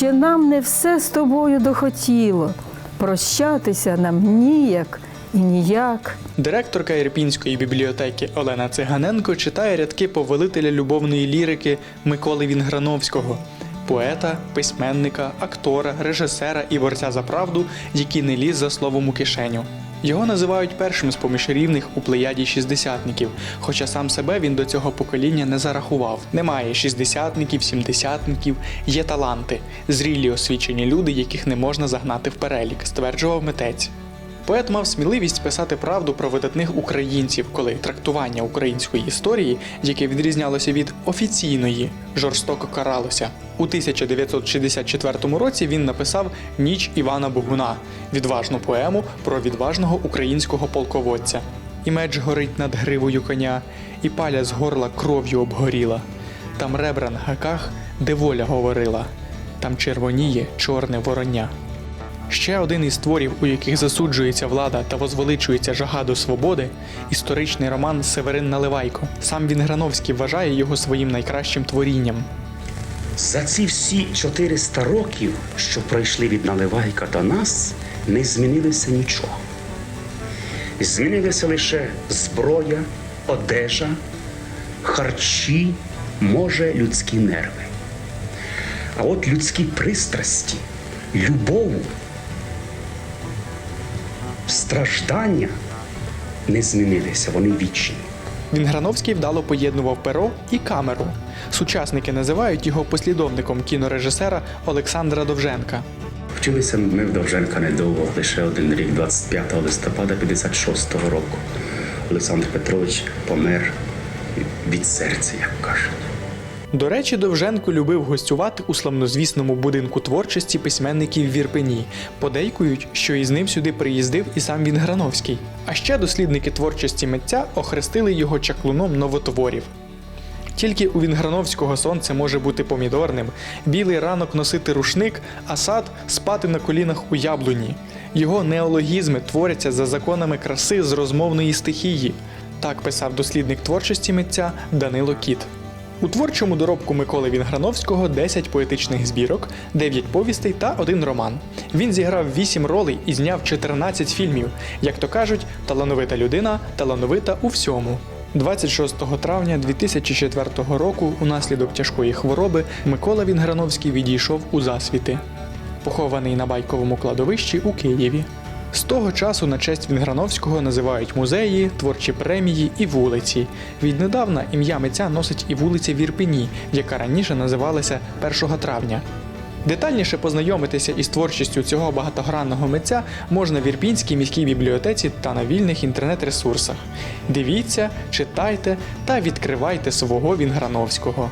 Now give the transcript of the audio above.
Ще нам не все з тобою дохотіло. Прощатися нам ніяк і ніяк. Директорка Ірпінської бібліотеки Олена Циганенко читає рядки повелителя любовної лірики Миколи Вінграновського, поета, письменника, актора, режисера і борця за правду, який не ліз за словом у кишеню. Його називають першим з поміж рівних у плеяді шістдесятників, хоча сам себе він до цього покоління не зарахував. Немає шістдесятників, сімдесятників, є таланти, зрілі освічені люди, яких не можна загнати в перелік, стверджував митець. Поет мав сміливість писати правду про видатних українців, коли трактування української історії, яке відрізнялося від офіційної, жорстоко каралося. У 1964 році він написав Ніч Івана Богуна відважну поему про відважного українського полководця. І меч горить над гривою коня, і паля з горла кров'ю обгоріла. Там ребра на гаках, де воля говорила, там червоніє чорне вороння. Ще один із творів, у яких засуджується влада та возвеличується жага до свободи, історичний роман Северин Наливайко. Сам Вінграновський вважає його своїм найкращим творінням. За ці всі 400 років, що пройшли від Наливайка до нас, не змінилося нічого. Змінилися лише зброя, одежа, харчі, може, людські нерви. А от людські пристрасті, любов, страждання не змінилися, вони вічні. Вінграновський вдало поєднував перо і камеру. Сучасники називають його послідовником кінорежисера Олександра Довженка. Вчилися ми в Довженка недовго, лише один рік, 25 листопада 56-го року. Олександр Петрович помер від серця, як кажуть. До речі, Довженко любив гостювати у славнозвісному будинку творчості письменників в Ірпені. Подейкують, що із ним сюди приїздив і сам Вінграновський. А ще дослідники творчості митця охрестили його чаклуном новотворів. Тільки у Вінграновського сонце може бути помідорним, білий ранок носити рушник, а сад спати на колінах у яблуні. Його неологізми творяться за законами краси з розмовної стихії. Так писав дослідник творчості митця Данило Кіт. У творчому доробку Миколи Вінграновського 10 поетичних збірок, 9 повістей та один роман. Він зіграв 8 ролей і зняв 14 фільмів. Як то кажуть, талановита людина талановита у всьому. 26 травня 2004 року, унаслідок тяжкої хвороби, Микола Вінграновський відійшов у засвіти, похований на байковому кладовищі у Києві. З того часу на честь Вінграновського називають музеї, творчі премії і вулиці. Віднедавна ім'я митця носить і вулиця в Ірпені, яка раніше називалася 1 травня. Детальніше познайомитися із творчістю цього багатогранного митця можна в Ірпінській міській бібліотеці та на вільних інтернет-ресурсах. Дивіться, читайте та відкривайте свого Вінграновського.